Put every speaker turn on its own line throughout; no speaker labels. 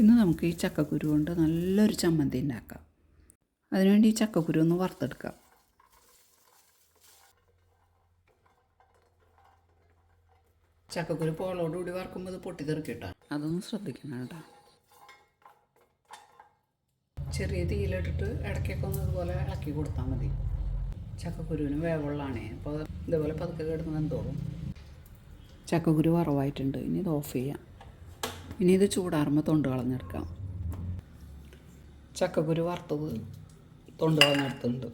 ഇന്ന് നമുക്ക് ഈ ചക്കക്കുരു കൊണ്ട് നല്ലൊരു ചമ്മന്തി ഉണ്ടാക്കാം. അതിനുവേണ്ടി ഈ ചക്കക്കുരു ഒന്ന് വറുത്തെടുക്കാം. ചക്കക്കുരു പോളോടുകൂടി വറക്കുമ്പോൾ ഇത് പൊട്ടിത്തെറിക്കിട്ടാ. അതൊന്ന് ശ്രദ്ധിക്കണം കേട്ടോ. ചെറിയ തീയിലിട്ടിട്ട് ഇടയ്ക്കൊക്കെ ഒന്ന് ഇതുപോലെ ഇളക്കി കൊടുത്താൽ മതി. ചക്കക്കുരുവിന് വേവുള്ളതാണേ. അപ്പോൾ ഇതുപോലെ പതുക്കെ കിടന്ന് വെന്തോളും. ചക്കക്കുരു വറവായിട്ടുണ്ട്. ഇനി ഇത് ഓഫ് ചെയ്യാം. ഇനി ഇത് ചൂടാറുമ്പോൾ തൊണ്ട് കളഞ്ഞെടുക്കാം. ചക്കക്കുരു വറുത്തത് തൊണ്ട് കളഞ്ഞെടുത്തുണ്ട്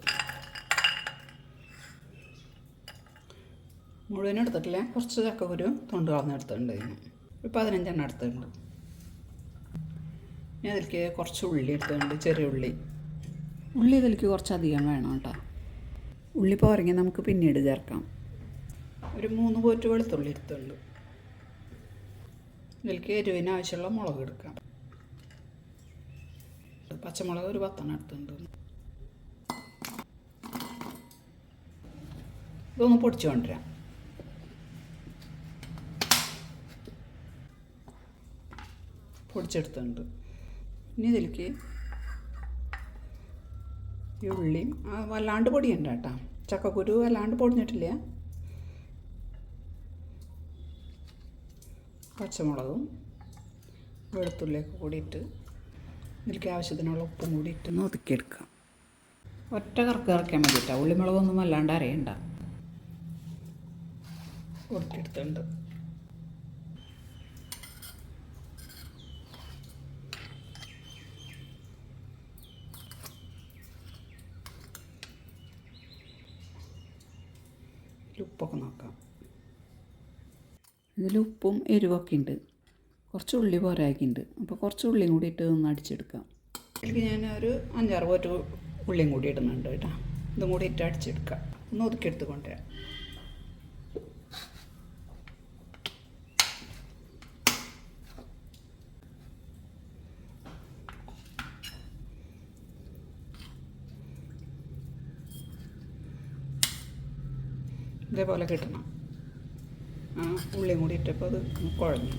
മുഴുവൻ എടുത്തിട്ടില്ല? കുറച്ച് ചക്കക്കുരു തൊണ്ട് കളഞ്ഞെടുത്തിട്ടുണ്ട് ഒരു പതിനഞ്ചെണ്ണം എടുത്തിട്ടുണ്ട്. ഇനി അതിലേക്ക് കുറച്ച് ഉള്ളി എടുത്തിട്ടുണ്ട് ചെറിയ ഉള്ളി. ഉള്ളി ഇതിലേക്ക് കുറച്ച് അധികം വേണം കേട്ടോ. ഉള്ളി പോരെങ്കിൽ നമുക്ക് പിന്നീട് ചേർക്കാം. ഒരു മൂന്ന് പോറ്റ് വെളുത്തുള്ളി എടുത്തുണ്ട് ഇതിലേക്ക് എരിവിന് ആവശ്യമുള്ള മുളക് എടുക്കാം. പച്ചമുളക് ഒരു പത്തെണ്ണം എടുത്തിട്ടുണ്ട്. ഇതൊന്ന് പൊടിച്ചു കൊണ്ടുവരാം പൊടിച്ചെടുത്തുണ്ട് ഇനി ഇതിലേക്ക് ഈ ഉള്ളിയും വല്ലാണ്ട് പൊടിയുണ്ട് കേട്ടോ. ചക്കക്കുരു വല്ലാണ്ട് പൊടിഞ്ഞിട്ടില്ല. പച്ചമുളകും വെളുത്തുള്ളിയൊക്കെ കൂടിയിട്ട് ഇതിലേക്ക് ആവശ്യത്തിനുള്ള ഉപ്പും കൂടിയിട്ട് ഒന്ന് ഒതുക്കിയെടുക്കാം ഒറ്റ കറക്ക് കറക്കാൻ വേണ്ടിയിട്ടാണ് ഉള്ളിമുളകൊന്നും അല്ലാണ്ട് അരയണ്ട കൊടുത്തെടുത്തുണ്ട് ഉപ്പൊക്കെ നോക്കാം ഇതിൽ ഉപ്പും എരിവൊക്കെ ഉണ്ട് കുറച്ച് ഉള്ളി പോരാക്കിണ്ട് അപ്പോൾ കുറച്ച് ഉള്ളിയും കൂടി ഇട്ട് ഒന്ന് അടിച്ചെടുക്കാം. ഇതിലേക്ക് ഞാൻ ഒരു അഞ്ചാറ് പോറ്റ് ഉള്ളിയും കൂടി ഇടുന്നുണ്ട് കേട്ടോ. ഇതും കൂടി ഇട്ട് അടിച്ചെടുക്കാം. ഒന്ന് ഒതുക്കിയെടുത്ത് കൊണ്ടുവരാം ഇതേപോലെ കിട്ടണം. ആ ഉള്ളിയും കൂടി ഇട്ടപ്പോൾ അത് കുഴഞ്ഞു.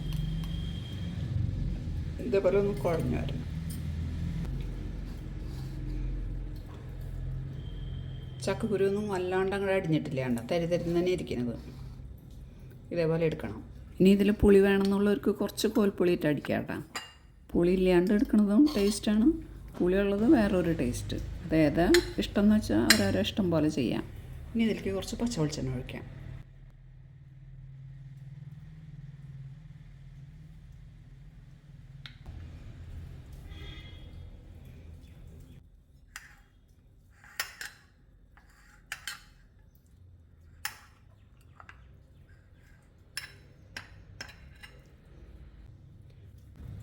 ഇതേപോലെ ഒന്ന് കുഴഞ്ഞു വരണം ചക്കക്കുരു ഒന്നും വല്ലാണ്ട് അങ്ങോട്ട് അടിഞ്ഞിട്ടില്ല കണ്ട? തരി തരി തന്നെ ഇരിക്കുന്നത്. ഇതേപോലെ എടുക്കണം. ഇനി ഇതിൽ പുളി വേണമെന്നുള്ളവർക്ക് കുറച്ച് കോൽപ്പുളി ഇട്ട് അടിക്കാം കേട്ടോ. പുളി ഇല്ലാണ്ട് എടുക്കുന്നതും ടേസ്റ്റാണ് പുളിയുള്ളത് വേറൊരു ടേസ്റ്റ് അത് ഇഷ്ടം എന്ന് വെച്ചാൽ അവരവരെ ഇഷ്ടം പോലെ ചെയ്യാം. ഇനി ഇതിലേക്ക് കുറച്ച് പച്ച വെളിച്ചെണ്ണ ഒഴിക്കാം.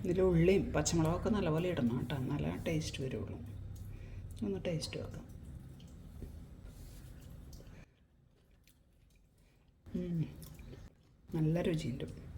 ഇതിൽ ഉള്ളിയും പച്ചമുളകൊക്കെ നല്ലപോലെ ഇടണം കേട്ടോ. നല്ല ടേസ്റ്റ് വരുള്ളൂ. ഒന്ന് ടേസ്റ്റ് വെക്കാം. നല്ല രുചിയുണ്ട്.